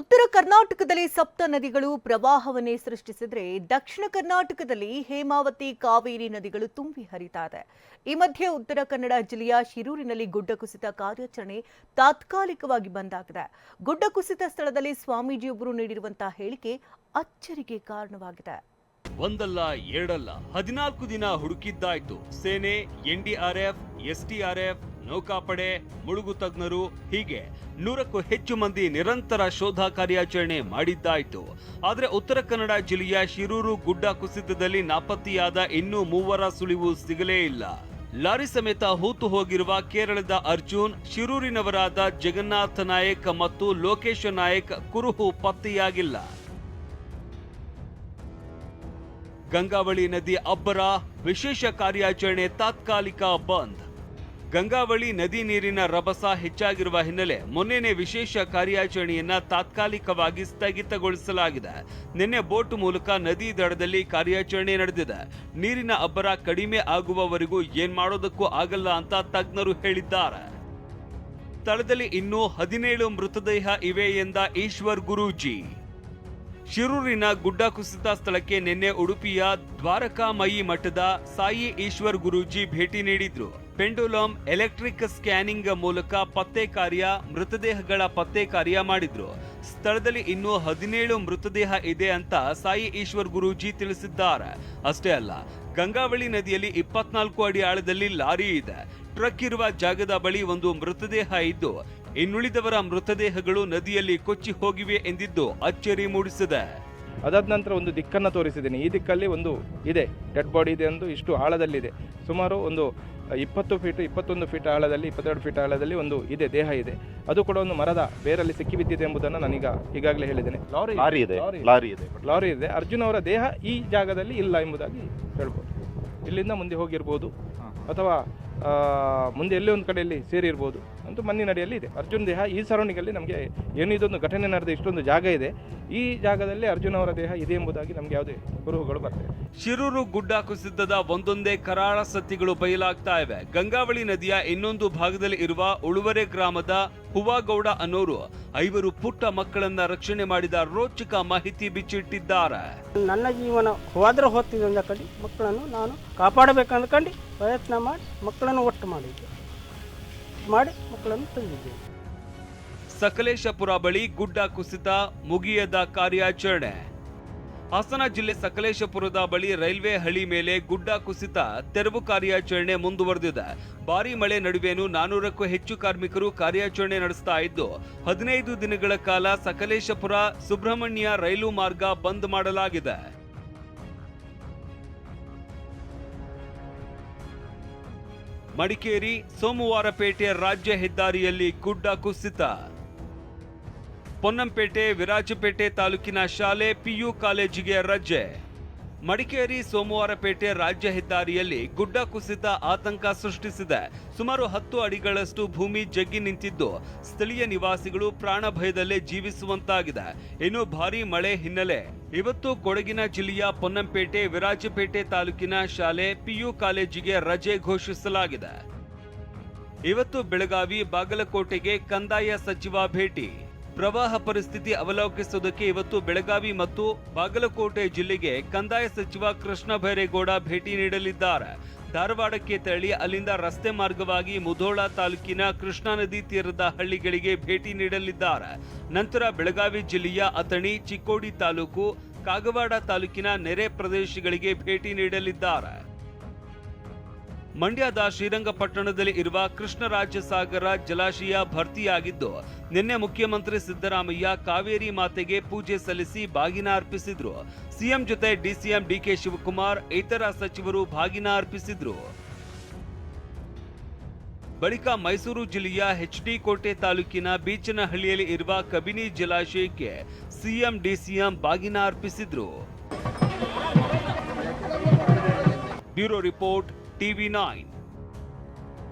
ಉತ್ತರ ಕರ್ನಾಟಕದಲ್ಲಿ ಸಪ್ತ ನದಿಗಳು ಪ್ರವಾಹವನ್ನೇ ಸೃಷ್ಟಿಸಿದ್ರೆ ದಕ್ಷಿಣ ಕರ್ನಾಟಕದಲ್ಲಿ ಹೇಮಾವತಿ, ಕಾವೇರಿ ನದಿಗಳು ತುಂಬಿ ಹರಿತಾ ಇದೆ ಈ ಮಧ್ಯೆ ಉತ್ತರ ಕನ್ನಡ ಜಿಲ್ಲೆಯ ಶಿರೂರಿನಲ್ಲಿ ಗುಡ್ಡ ಕುಸಿತ ಕಾರ್ಯಾಚರಣೆ ತಾತ್ಕಾಲಿಕವಾಗಿ ಬಂದಾಗಿದೆ. ಗುಡ್ಡ ಕುಸಿತ ಸ್ಥಳದಲ್ಲಿ ಸ್ವಾಮೀಜಿಯೊಬ್ಬರು ನೀಡಿರುವಂತಹ ಹೇಳಿಕೆ ಅಚ್ಚರಿಗೆ ಕಾರಣವಾಗಿದೆ. ಒಂದಲ್ಲ, ಎರಡಲ್ಲ, ಹದಿನಾಲ್ಕು ದಿನ ಹುಡುಕಿದ್ದಾಯ್ತು. ಸೇನೆ ಎನ್ಡಿಆರ್ಎಫ್ ಎಸ್ಡಿಆರ್ಎಫ್ ನೌಕಾಪಡೆ, ಮುಳುಗು ತಜ್ಞರು ಹೀಗೆ ನೂರಕ್ಕೂ ಹೆಚ್ಚು ಮಂದಿ ನಿರಂತರ ಶೋಧ ಕಾರ್ಯಾಚರಣೆ ಮಾಡಿದ್ದಾಯಿತು. ಆದರೆ ಉತ್ತರ ಕನ್ನಡ ಜಿಲ್ಲೆಯ ಶಿರೂರು ಗುಡ್ಡ ಕುಸಿತದಲ್ಲಿ ನಾಪತ್ತೆಯಾದ ಇನ್ನೂ ಮೂವರ ಸುಳಿವು ಸಿಗಲೇ ಇಲ್ಲ. ಲಾರಿ ಸಮೇತ ಹೂತು ಹೋಗಿರುವ ಕೇರಳದ ಅರ್ಜುನ್, ಶಿರೂರಿನವರಾದ ಜಗನ್ನಾಥ ನಾಯಕ್ ಮತ್ತು ಲೋಕೇಶ ನಾಯಕ್ ಕುರುಹು ಪತ್ತೆಯಾಗಿಲ್ಲ. ಗಂಗಾವಳಿ ನದಿ ಅಬ್ಬರ, ವಿಶೇಷ ಕಾರ್ಯಾಚರಣೆ ತಾತ್ಕಾಲಿಕ ಬಂದ್. ಗಂಗಾವಳಿ ನದಿ ನೀರಿನ ರಭಸ ಹೆಚ್ಚಾಗಿರುವ ಹಿನ್ನೆಲೆ ಮೊನ್ನೆನೆ ವಿಶೇಷ ಕಾರ್ಯಾಚರಣೆಯನ್ನ ತಾತ್ಕಾಲಿಕವಾಗಿ ಸ್ಥಗಿತಗೊಳಿಸಲಾಗಿದೆ. ನಿನ್ನೆ ಬೋಟ್ ಮೂಲಕ ನದಿ ದಡದಲ್ಲಿ ಕಾರ್ಯಾಚರಣೆ ನಡೆದಿದೆ. ನೀರಿನ ಅಬ್ಬರ ಕಡಿಮೆ ಆಗುವವರೆಗೂ ಏನ್ ಮಾಡೋದಕ್ಕೂ ಆಗಲ್ಲ ಅಂತ ತಜ್ಞರು ಹೇಳಿದ್ದಾರೆ. ಸ್ಥಳದಲ್ಲಿ ಇನ್ನೂ ಹದಿನೇಳು ಮೃತದೇಹ ಇವೆ ಎಂದ ಈಶ್ವರ್ ಗುರೂಜಿ. ಶಿರೂರಿನ ಗುಡ್ಡ ಕುಸಿತ ಸ್ಥಳಕ್ಕೆ ನಿನ್ನೆ ಉಡುಪಿಯ ದ್ವಾರಕಾಮಯಿ ಮಠದ ಸಾಯಿ ಈಶ್ವರ್ ಗುರೂಜಿ ಭೇಟಿ ನೀಡಿದ್ರು. ಪೆಂಡುಲಮ್ ಎಲೆಕ್ಟ್ರಿಕ್ ಸ್ಕ್ಯಾನಿಂಗ್ ಮೂಲಕ ಪತ್ತೆ ಕಾರ್ಯ, ಮೃತದೇಹಗಳ ಪತ್ತೆ ಕಾರ್ಯ ಮಾಡಿದ್ರು. ಸ್ಥಳದಲ್ಲಿ ಇನ್ನೂ ಹದಿನೇಳು ಮೃತದೇಹ ಇದೆ ಅಂತ ಸಾಯಿ ಈಶ್ವರ್ ಗುರೂಜಿ ತಿಳಿಸಿದ್ದಾರೆ. ಅಷ್ಟೇ ಅಲ್ಲ, ಗಂಗಾವಳಿ ನದಿಯಲ್ಲಿ ಇಪ್ಪತ್ನಾಲ್ಕು ಅಡಿ ಆಳದಲ್ಲಿ ಲಾರಿ ಇದೆ. ಟ್ರಕ್ ಇರುವ ಜಾಗದ ಬಳಿ ಒಂದು ಮೃತದೇಹ ಇದ್ದು, ಇನ್ನುಳಿದವರ ಮೃತದೇಹಗಳು ನದಿಯಲ್ಲಿ ಕೊಚ್ಚಿ ಹೋಗಿವೆ ಎಂದಿದ್ದು ಅಚ್ಚರಿ ಮೂಡಿಸಿದೆ. ಅದಾದ ನಂತರ ಒಂದು ದಿಕ್ಕನ್ನು ತೋರಿಸಿದ್ದೀನಿ. ಈ ದಿಕ್ಕಲ್ಲಿ ಒಂದು ಇದೆ. ಡೆಡ್ ಬಾಡಿ ಇದೆ ಎಂದು ಇಷ್ಟು ಆಳದಲ್ಲಿದೆ. ಸುಮಾರು ಒಂದು ಇಪ್ಪತ್ತು ಫೀಟ್ ಇಪ್ಪತ್ತೊಂದು ಫೀಟ್ ಆಳದಲ್ಲಿ ಇಪ್ಪತ್ತೆರಡು ಫೀಟ್ ಆಳದಲ್ಲಿ ಒಂದು ಇದೆ ದೇಹ ಇದೆ. ಅದು ಕೂಡ ಒಂದು ಮರದ ಬೇರಲ್ಲಿ ಸಿಕ್ಕಿಬಿದ್ದಿದೆ ಎಂಬುದನ್ನು ನಾನೀಗ ಈಗಾಗಲೇ ಹೇಳಿದ್ದೇನೆ. ಲಾರಿ ಲಾರಿ ಇದೆ. ಲಾರಿ ಇದೆ. ಲಾರಿ ಇದೆ. ಅರ್ಜುನ್ ಅವರ ದೇಹ ಈ ಜಾಗದಲ್ಲಿ ಇಲ್ಲ ಎಂಬುದಾಗಿ ಹೇಳ್ಬೋದು. ಇಲ್ಲಿಂದ ಮುಂದೆ ಹೋಗಿರ್ಬೋದು. ಅಥವಾ ಮುಂದೆ ಎಲ್ಲೇ ಒಂದು ಕಡೆಯಲ್ಲಿ ಸೇರಿರ್ಬೋದು ಅಂತೂ ಮಣ್ಣಿನಡಿಯಲ್ಲಿ ಇದೆ. ಅರ್ಜುನ್ ದೇಹ ಈ ಸರೌಂಡಿಂಗಲ್ಲಿ ನಮಗೆ ಏನು ಇದೊಂದು ಘಟನೆ ನಡೆದ ಇಷ್ಟೊಂದು ಜಾಗ ಇದೆ. ಈ ಜಾಗದಲ್ಲಿ ಅರ್ಜುನ್ ಅವರ ದೇಹ ಇದೆ ಎಂಬುದಾಗಿ ನಮಗೆ ಯಾವುದೇ ಕುರುಹುಗಳು ಬರ್ತವೆ. ಶಿರೂರು ಗುಡ್ಡ ಕುಸಿತದ ಒಂದೊಂದೇ ಕರಾಳ ಸತ್ತಿಗಳು ಬಯಲಾಗ್ತಾ ಇವೆ. ಗಂಗಾವಳಿ ನದಿಯ ಇನ್ನೊಂದು ಭಾಗದಲ್ಲಿ ಇರುವ ಉಳುವರೆ ಗ್ರಾಮದ ಹುವಾಗೌಡ ಅನ್ನೋರು ಐವರು ಪುಟ್ಟ ಮಕ್ಕಳನ್ನ ರಕ್ಷಣೆ ಮಾಡಿದ ರೋಚಕ ಮಾಹಿತಿ ಬಿಚ್ಚಿಟ್ಟಿದ್ದಾರೆ. ನನ್ನ ಜೀವನ ಹೋದ್ರೆ ಹೋಗ್ತಿದ್ದ ಕಡೆ ಮಕ್ಕಳನ್ನು ನಾನು ಕಾಪಾಡಬೇಕಂದ್ಕೊಂಡು ಪ್ರಯತ್ನ ಮಾಡಿ ಮಕ್ಕಳನ್ನು ಒಟ್ಟು ಮಾಡಿದ್ದೆ ಮಾಡಿ ಮಕ್ಕಳನ್ನು ತಂದಿದ್ದೇನೆ ಸಕಲೇಶಪುರ ಬಳಿ ಗುಡ್ಡ ಕುಸಿತ ಮುಗಿಯದ ಕಾರ್ಯಾಚರಣೆ. ಹಾಸನ ಜಿಲ್ಲೆ ಸಕಲೇಶಪುರದ ಬಳಿ ರೈಲ್ವೆ ಹಳಿ ಮೇಲೆ ಗುಡ್ಡ ಕುಸಿತ ತೆರವು ಕಾರ್ಯಾಚರಣೆ ಮುಂದುವರೆದಿದೆ. ಭಾರಿ ಮಳೆ ನಡುವೆನೂ ನಾನೂರಕ್ಕೂ ಹೆಚ್ಚು ಕಾರ್ಮಿಕರು ಕಾರ್ಯಾಚರಣೆ ನಡೆಸ್ತಾ ಇದ್ದು, ಹದಿನೈದು ದಿನಗಳ ಕಾಲ ಸಕಲೇಶಪುರ ಸುಬ್ರಹ್ಮಣ್ಯ ರೈಲು ಮಾರ್ಗ ಬಂದ್ ಮಾಡಲಾಗಿದೆ. ಮಡಿಕೇರಿ ಸೋಮವಾರಪೇಟೆ ರಾಜ್ಯ ಹೆದ್ದಾರಿಯಲ್ಲಿ ಗುಡ್ಡ ಕುಸಿತ. ಪೊನ್ನಂಪೇಟೆ ವಿರಾಜಪೇಟೆ ತಾಲೂಕಿನ ಶಾಲೆ ಪಿಯು ಕಾಲೇಜಿಗೆ ರಜೆ. ಮಡಿಕೇರಿ ಸೋಮವಾರಪೇಟೆ ರಾಜ್ಯ ಹೆದ್ದಾರಿಯಲ್ಲಿ ಗುಡ್ಡ ಕುಸಿತ ಆತಂಕ ಸೃಷ್ಟಿಸಿದೆ. ಸುಮಾರು ಹತ್ತು ಅಡಿಗಳಷ್ಟು ಭೂಮಿ ಜಗ್ಗಿ ನಿಂತಿದ್ದು. ಸ್ಥಳೀಯ ನಿವಾಸಿಗಳು ಪ್ರಾಣ ಭಯದಲ್ಲೇ ಜೀವಿಸುವಂತಾಗಿದೆ. ಇನ್ನು ಭಾರೀ ಮಳೆ ಹಿನ್ನೆಲೆ. ಇವತ್ತು ಕೊಡಗಿನ ಜಿಲ್ಲೆಯ ಪೊನ್ನಂಪೇಟೆ, ವಿರಾಜಪೇಟೆ ತಾಲೂಕಿನ ಶಾಲೆ ಪಿಯು ಕಾಲೇಜಿಗೆ ರಜೆ ಘೋಷಿಸಲಾಗಿದೆ. ಇವತ್ತು ಬೆಳಗಾವಿ ಬಾಗಲಕೋಟೆಗೆ ಕಂದಾಯ ಸಚಿವ ಭೇಟಿ. ಪ್ರವಾಹ ಪರಿಸ್ಥಿತಿ ಅವಲೋಕಿಸುವುದಕ್ಕೆ ಇವತ್ತು ಬೆಳಗಾವಿ ಮತ್ತು ಬಾಗಲಕೋಟೆ ಜಿಲ್ಲೆಗೆ ಕಂದಾಯ ಸಚಿವ ಕೃಷ್ಣ ಬೈರೇಗೌಡ ಭೇಟಿ ನೀಡಲಿದ್ದಾರೆ. ಧಾರವಾಡಕ್ಕೆ ತೆರಳಿ ಅಲ್ಲಿಂದ ರಸ್ತೆ ಮಾರ್ಗವಾಗಿ ಮುಧೋಳ ತಾಲೂಕಿನ ಕೃಷ್ಣಾ ನದಿ ತೀರದ ಹಳ್ಳಿಗಳಿಗೆ ಭೇಟಿ ನೀಡಲಿದ್ದಾರೆ. ನಂತರ ಬೆಳಗಾವಿ ಜಿಲ್ಲೆಯ ಅಥಣಿ, ಚಿಕ್ಕೋಡಿ ತಾಲೂಕು, ಕಾಗವಾಡ ತಾಲೂಕಿನ ನೆರೆ ಪ್ರದೇಶಗಳಿಗೆ ಭೇಟಿ ನೀಡಲಿದ್ದಾರೆ. ಮಂಡ್ಯದ ಶ್ರೀರಂಗಪಟ್ಟಣದಲ್ಲಿ ಇರುವ ಕೃಷ್ಣರಾಜ ಸಾಗರ ಜಲಾಶಯ ಭರ್ತಿಯಾಗಿದ್ದು, ನಿನ್ನೆ ಮುಖ್ಯಮಂತ್ರಿ ಸಿದ್ದರಾಮಯ್ಯ ಕಾವೇರಿ ಮಾತೆಗೆ ಪೂಜೆ ಸಲ್ಲಿಸಿ ಬಾಗಿನ ಅರ್ಪಿಸಿದ್ರು. ಸಿಎಂ ಜೊತೆ ಡಿಸಿಎಂ ಡಿಕೆ ಶಿವಕುಮಾರ್, ಇತರ ಸಚಿವರು ಬಾಗಿನ ಅರ್ಪಿಸಿದ್ರು. ಬಳಿಕ ಮೈಸೂರು ಜಿಲ್ಲೆಯ ಎಚ್ಡಿ ಕೋಟೆ ತಾಲೂಕಿನ ಬೀಚನಹಳ್ಳಿಯಲ್ಲಿ ಇರುವ ಕಬಿನಿ ಜಲಾಶಯಕ್ಕೆ ಸಿಎಂ ಡಿಸಿಎಂ ಬಾಗಿನ ಅರ್ಪಿಸಿದ್ರು. Bureau report TV nine